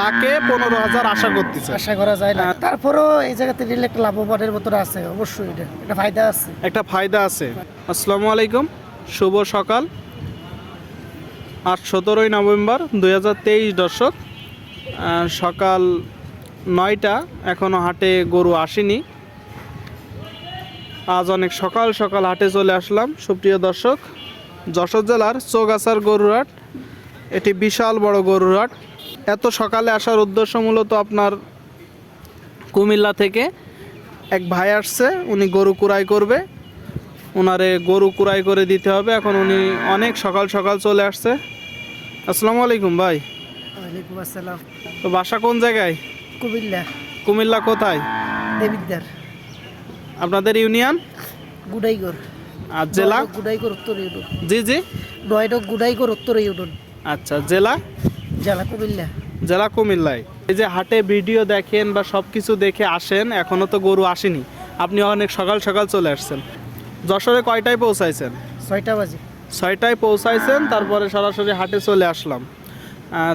লাখে পনেরো হাজার আশা করতেছে। আশা করা যায় না। তারপরেও এই জায়গাতে নিলে একটা লাভবানের মতন আছে অবশ্যই এটা। এটা ফায়দা আছে। একটা ফায়দা আছে। আসসালামু আলাইকুম শুভ সকাল। আজ সতেরোই নভেম্বর দুই হাজার তেইশ দর্শক সকাল নয়টা এখনও হাটে গরু আসেনি। আজ অনেক সকাল সকাল হাটে চলে আসলাম। সুপ্রিয় দর্শক যশোর জেলার চৌগাছার গরুরহাট এটি বিশাল বড় গরুরহাট এত সকালে আসার উদ্দেশ্য মূলত আপনার কুমিল্লা থেকে এক ভাই আসছে উনি গরু কুড়াই করবে। ওনারে গরু কুড়াই করে দিতে হবে। এখন উনি অনেক সকাল সকাল চলে আসছে। আসসালামু আলাইকুম ভাই। ওয়ালাইকুম আসসালাম। তো বাসা কোন জায়গায়? কুমিল্লা। কুমিল্লা কোথায়? দেবিদ্দার আপনাদের ইউনিয়ন? গুডাইগড়। আর জেলা? গুডাইগড় উত্তর ইউডন জি জি। নয়ডক গুডাইগড় উত্তর ইউডন আচ্ছা জেলা? জেলা কুমিল্লা। জেলা কুমিল্লায়। এই যে হাটে ভিডিও দেখেন বা সব কিছু দেখে আসেন এখনও তো গরু আসেনি। আপনি অনেক সকাল সকাল চলে আসছেন। যশোরে কয়টায় পৌঁছাইছেন? ছয়টা বাজে। ছয়টায় পৌঁছাইছেন তারপরে সরাসরি হাটে চলে আসলাম।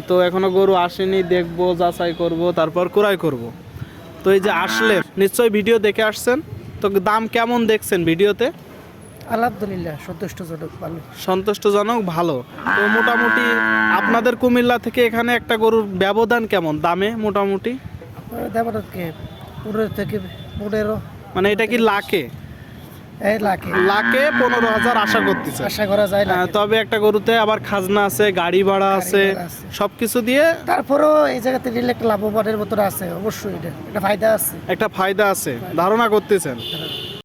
তো এখনও গরু আসেনি দেখব যাচাই করব তারপর ক্রয় করব। তো এই যে আসলে নিশ্চয়ই ভিডিও দেখে আসছেন। তো দাম কেমন দেখছেন ভিডিওতে? আলহামদুলিল্লাহ সন্তুষ্টজনক ভালো। সন্তুষ্টজনক ভালো। তো মোটামুটি আপনাদের কুমিল্লা থেকে এখানে একটা গরুর ব্যবধান কেমন? দামে মোটামুটি? পনেরো থেকে পনেরো। মানে এটা কি লাখে? এই লাখে। পনেরো হাজার আশা করতেছে। আশা করা যায় না তবে একটা গরুতে আবার খাজনা আছে গাড়ি ভাড়া আছে। সব কিছু দিয়ে তারপরেও এই জায়গাতে নিলে একটা লাভবানের মতন আছে অবশ্যই এটা। এটা ফায়দা আছে। একটা ফায়দা আছে। ধারণা করতেছেন।